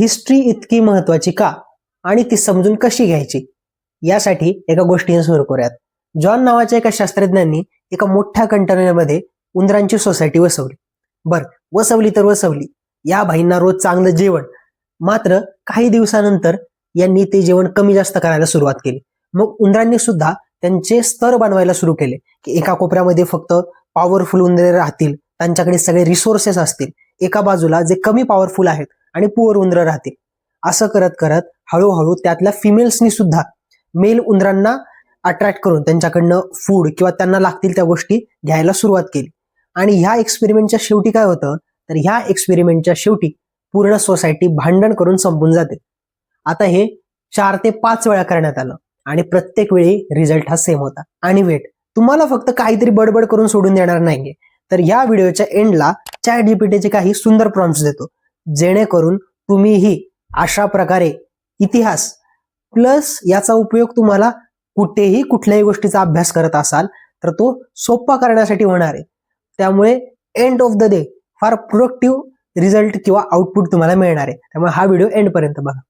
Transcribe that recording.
History इतकी महत्वाची का? आणि ती समजून कशी घ्यायची? यासाठी एका गोष्टीने सुरू करूयात. जॉन नावाच्या एका शास्त्रज्ञांनी एका मोठ्या कंटेनरमध्ये उंदरांची सोसायटी वसवली. बर वसवली तर वसवली. या भाईंना रोज चांगलं जेवण. मात्र काही दिवसानंतर यांनी ते जेवण कमी जास्त करायला सुरुवात केली. मग उंदरांनी सुद्धा त्यांचे स्तर बनवायला सुरू केले की एका कोपऱ्यामध्ये फक्त पॉवरफुल उंदरे राहतील त्यांच्याकडे सगळे रिसोर्सेस असतील. एका बाजूला जे कमी पॉवरफुल आहेत आणि पुअर उंदरं राहतील. असं करत करत हळूहळू त्यातल्या फिमेल्सनी सुद्धा मेल उंदरांना अट्रॅक्ट करून त्यांच्याकडनं फूड किंवा त्यांना लागतील त्या गोष्टी घ्यायला सुरुवात केली. आणि ह्या एक्सपेरिमेंटच्या शेवटी काय होतं? तर ह्या एक्सपेरिमेंटच्या शेवटी पूर्ण सोसायटी भांडण करून संपून जाते. आता हे चार ते पाच वेळा करण्यात आलं आणि प्रत्येक वेळी रिझल्ट हा सेम होता. आणि वेट तुम्हाला फक्त काहीतरी बडबड करून सोडून देणार नाहीये. तर या व्हिडिओच्या एंडला चॅट जीपीटीचे काही सुंदर प्रॉम्प्ट देतो. जेणेकरून तुम्हीही अशा प्रकारे इतिहास प्लस याचा उपयोग तुम्हाला कुठेही कुठल्याही गोष्टीचा अभ्यास करत असाल तर तो सोपा करण्यासाठी होणार आहे. त्यामुळे एंड ऑफ द डे फार प्रोडक्टिव्ह रिझल्ट किंवा आउटपुट तुम्हाला मिळणार आहे. त्यामुळे हा व्हिडिओ एंडपर्यंत बघा.